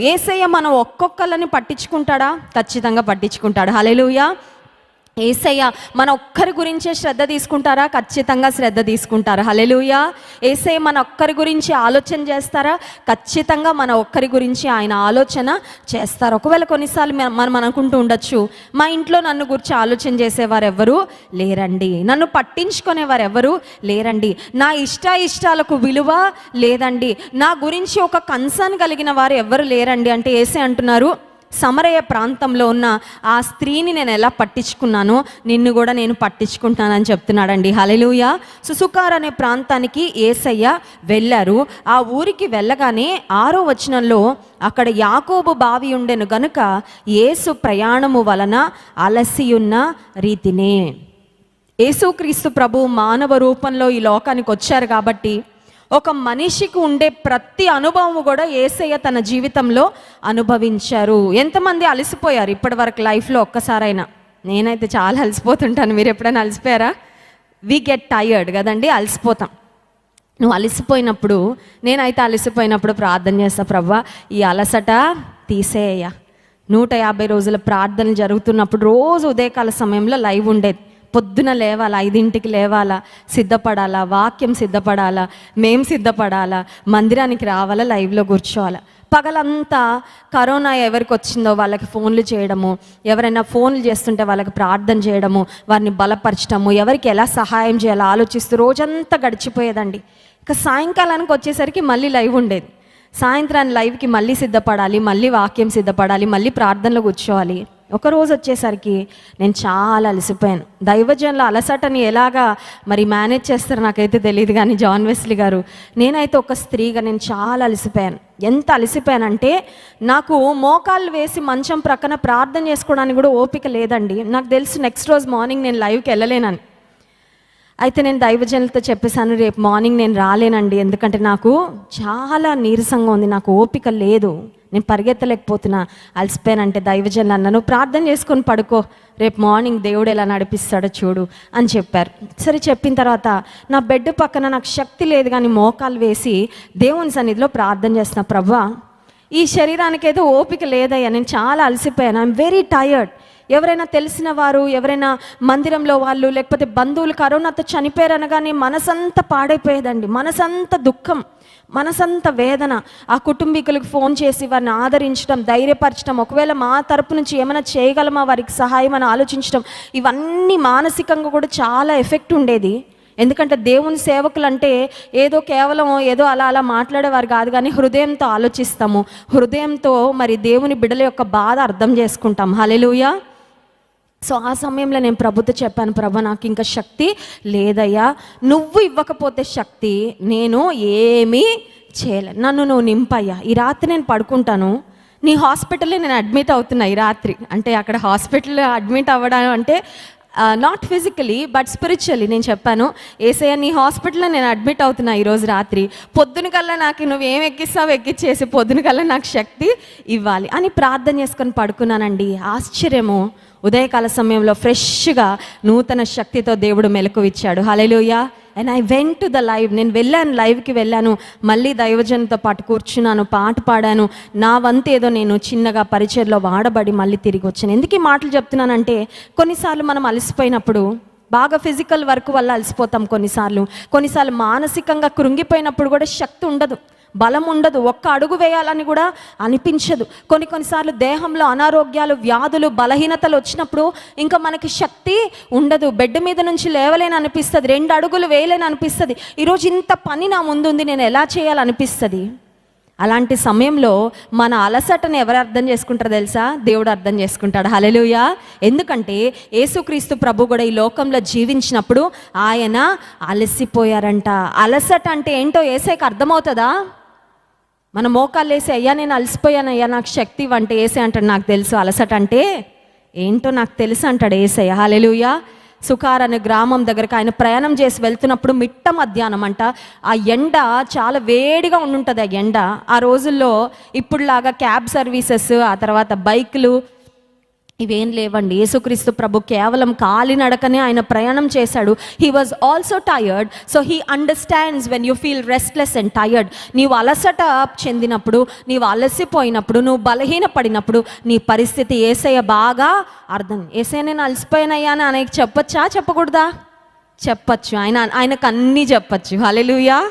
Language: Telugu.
ఏసయ్య మనం ఒక్కొక్కళ్ళని పట్టించుకుంటాడా? ఖచ్చితంగా పట్టించుకుంటాడు. హల్లెలూయా. ఏసయ్య మన ఒక్కరి గురించే శ్రద్ధ తీసుకుంటారా? ఖచ్చితంగా శ్రద్ధ తీసుకుంటారు? హలెలుయ ఏసయ్య మన ఒక్కరి గురించి ఆలోచన చేస్తారా? ఖచ్చితంగా మన ఒక్కరి గురించి ఆయన ఆలోచన చేస్తారు? ఒకవేళ కొన్నిసార్లు మనం అనుకుంటూ ఉండొచ్చు మా ఇంట్లో నన్ను గురించి ఆలోచన చేసేవారు ఎవరు లేరండి. నన్ను పట్టించుకునేవారు ఎవరు లేరండి. నా ఇష్ట ఇష్టాలకు విలువ లేదండి. నా గురించి ఒక కన్సర్న్ కలిగిన వారు ఎవరు లేరండి. అంటే ఏసే అంటున్నారు సమరయ ప్రాంతంలో ఉన్న ఆ స్త్రీని నేను ఎలా పట్టించుకున్నానో నిన్ను కూడా నేను పట్టించుకుంటానని చెప్తున్నాడండి. హలెలుయ సుసుకార్ అనే ప్రాంతానికి ఏసయ్య వెళ్ళారు. ఆ ఊరికి వెళ్ళగానే ఆరో వచనంలో అక్కడ యాకోబు బావి ఉండెను గనుక ఏసు ప్రయాణము వలన అలసియున్న రీతినే. యేసుక్రీస్తు ప్రభు మానవ రూపంలో ఈ లోకానికి వచ్చారు కాబట్టి ఒక మనిషికి ఉండే ప్రతి అనుభవం కూడా ఏసయ్య తన జీవితంలో అనుభవించారు. ఎంతమంది అలసిపోయారు ఇప్పటి వరకు లైఫ్లో ఒక్కసారైనా? నేనైతే చాలా అలసిపోతుంటాను. మీరు ఎప్పుడైనా అలసిపోయారా? వి గెట్ టయర్డ్ కదండి అలసిపోతాం. నువ్వు అలసిపోయినప్పుడు నేనైతే అలసిపోయినప్పుడు ప్రార్థన చేస్తా ప్రవ్వా ఈ అలసట తీసేయ నూట యాభై రోజుల ప్రార్థనలు జరుగుతున్నప్పుడు రోజు ఉదయకాల సమయంలో లైవ్ ఉండేది. పొద్దున లేవాలా ఐదింటికి లేవాలా సిద్ధపడాలా వాక్యం సిద్ధపడాలా మేం సిద్ధపడాలా మందిరానికి రావాలా లైవ్లో కూర్చోవాలా. పగలంతా కరోనా ఎవరికి వచ్చిందో వాళ్ళకి ఫోన్లు చేయడము ఎవరైనా ఫోన్లు చేస్తుంటే వాళ్ళకి ప్రార్థన చేయడము వారిని బలపరచడము ఎవరికి ఎలా సహాయం చేయాలో ఆలోచిస్తూ రోజంతా గడిచిపోయేదండి. ఇక సాయంకాలానికి వచ్చేసరికి మళ్ళీ లైవ్ ఉండేది. సాయంత్రాన్ని లైవ్కి మళ్ళీ సిద్ధపడాలి మళ్ళీ వాక్యం సిద్ధపడాలి మళ్ళీ ప్రార్థనలో కూర్చోవాలి. ఒక రోజు వచ్చేసరికి నేను చాలా అలసిపోయాను. దైవజనుల అలసటని ఎలాగా మరి మేనేజ్ చేస్తారో నాకైతే తెలియదు కానీ జాన్ వెస్లీ గారు నేనైతే ఒక స్త్రీగా నేను చాలా అలసిపోయాను. ఎంత అలసిపోయానంటే నాకు మోకాళ్ళు వేసి మంచం ప్రక్కన ప్రార్థన చేసుకోవడానికి కూడా ఓపిక లేదండి. నాకు తెలుసు నెక్స్ట్ రోజు మార్నింగ్ నేను లైవ్కి వెళ్ళలేనని. అయితే నేను దైవజనులతో చెప్పేశాను రేపు మార్నింగ్ నేను రాలేనండి. ఎందుకంటే నాకు చాలా నీరసంగా ఉంది. నాకు ఓపిక లేదు. నేను పరిగెత్తలేకపోతున్నా అలసిపోయానంటే దైవజనులు అన్నాను ప్రార్థన చేసుకొని పడుకో రేపు మార్నింగ్ దేవుడు ఎలా నడిపిస్తాడో చూడు అని చెప్పారు. సరే చెప్పిన తర్వాత నా బెడ్ పక్కన నాకు శక్తి లేదు కానీ మోకాలు వేసి దేవుని సన్నిధిలో ప్రార్థన చేస్తున్నా ప్రభా. ఈ శరీరానికి ఏదో ఓపిక లేదయ్యా నేను చాలా అలసిపోయాను. ఐఎమ్ వెరీ టయర్డ్ ఎవరైనా తెలిసిన వారు ఎవరైనా మందిరంలో వాళ్ళు లేకపోతే బంధువులు కరోనాతో చనిపోయారనగానే మనసంతా పాడైపోయేదండి. మనసంతా దుఃఖం మనసంత వేదన. ఆ కుటుంబీకులకు ఫోన్ చేసి వారిని ఆదరించడం ధైర్యపరచడం ఒకవేళ మా తరపు నుంచి ఏమైనా చేయగలమా? వారికి సహాయం అని ఆలోచించడం ఇవన్నీ మానసికంగా కూడా చాలా ఎఫెక్ట్ ఉండేది. ఎందుకంటే దేవుని సేవకులు అంటే ఏదో కేవలం ఏదో అలా అలా మాట్లాడేవారు కాదు కానీ హృదయంతో ఆలోచిస్తాము. హృదయంతో మరి దేవుని బిడల యొక్క బాధ అర్థం చేసుకుంటాం. హలెలుయా సో ఆ సమయంలో నేను ప్రభుత్వం చెప్పాను ప్రభు నాకు ఇంకా శక్తి లేదయ్యా. నువ్వు ఇవ్వకపోతే శక్తి నేను ఏమీ చేయలేను నన్ను నువ్వు నింపయ్యా. ఈ రాత్రి నేను పడుకుంటాను. నీ హాస్పిటల్లో నేను అడ్మిట్ అవుతున్నా ఈ రాత్రి. అంటే అక్కడ హాస్పిటల్లో అడ్మిట్ అవ్వడం అంటే నాట్ ఫిజికలీ బట్ స్పిరిచువల్లీ నేను చెప్పాను. ఏసయ్య నీ హాస్పిటల్లో నేను అడ్మిట్ అవుతున్నా ఈరోజు రాత్రి. పొద్దున కల్లా నాకు నువ్వు ఏం ఎక్కిస్తావు ఎక్కిచ్చేసి పొద్దున కల్లా నాకు శక్తి ఇవ్వాలి అని ప్రార్థన చేసుకొని పడుకున్నానండి. ఆశ్చర్యము. ఉదయకాల సమయంలో ఫ్రెష్గా నూతన శక్తితో దేవుడు మెలకు ఇచ్చాడు hallelujah and I went to the live నేను వెళ్ళాను లైవ్కి వెళ్ళాను మళ్ళీ దైవజనంతో పాటు కూర్చున్నాను పాట పాడాను. నా వంతు ఏదో నేను చిన్నగా పరిచయలో వాడబడి మళ్ళీ తిరిగి వచ్చాను. ఎందుకు ఈ మాటలు చెప్తున్నానంటే కొన్నిసార్లు మనం అలసిపోయినప్పుడు బాగా ఫిజికల్ వర్క్ వల్ల అలసిపోతాం కొన్నిసార్లు. కొన్నిసార్లు మానసికంగా కృంగిపోయినప్పుడు కూడా శక్తి ఉండదు. బలం ఉండదు. ఒక్క అడుగు వేయాలని కూడా అనిపించదు. కొన్ని కొన్నిసార్లు దేహంలో అనారోగ్యాలు వ్యాధులు బలహీనతలు వచ్చినప్పుడు ఇంకా మనకి శక్తి ఉండదు. బెడ్ మీద నుంచి లేవలేని అనిపిస్తుంది. రెండు అడుగులు వేయలేని అనిపిస్తుంది. ఈరోజు ఇంత పని నా ముందుంది. నేను ఎలా చేయాలనిపిస్తుంది? అలాంటి సమయంలో మన అలసటను ఎవరు అర్థం చేసుకుంటారో తెలుసా? దేవుడు అర్థం చేసుకుంటాడు. హలెలుయా ఎందుకంటే యేసుక్రీస్తు ప్రభు కూడా ఈ లోకంలో జీవించినప్పుడు ఆయన అలసిపోయారంట. అలసట అంటే ఏంటో ఏసైకి అర్థమవుతుందా? మన మోకాళ్ళు వేసి అయ్యా నేను అలసిపోయాను. అయ్యా నాకు శక్తి ఇవ్వంటే ఏసే అంటాడు నాకు తెలుసు. అలసట అంటే ఏంటో నాకు తెలుసు అంటాడు ఏసయ్య హాలెలుయా సుఖార్ అనే గ్రామం దగ్గరకు ఆయన ప్రయాణం చేసి వెళ్తున్నప్పుడు మిట్ట మధ్యాహ్నం అంట ఆ ఎండ చాలా వేడిగా ఉండుంటుంది ఆ ఎండ. ఆ రోజుల్లో ఇప్పుడులాగా క్యాబ్ సర్వీసెస్ ఆ తర్వాత బైకులు ఇవేం లేవండి. యేసుక్రీస్తు ప్రభు కేవలం కాలినడకనే ఆయన ప్రయాణం చేశాడు. He was also tired so he understands when you feel restless and tired నీవు అలసట చెందినప్పుడు నీవు అలసిపోయినప్పుడు నువ్వు బలహీనపడినప్పుడు నీ పరిస్థితి ఏసయ్య బాగా అర్థం. ఏసయ్య నేను అలసిపోయినయ్యా అని ఆయనకి చెప్పొచ్చా? చెప్పకూడదా? చెప్పచ్చు. ఆయన ఆయనకు అన్నీ చెప్పచ్చు. హలెలుయా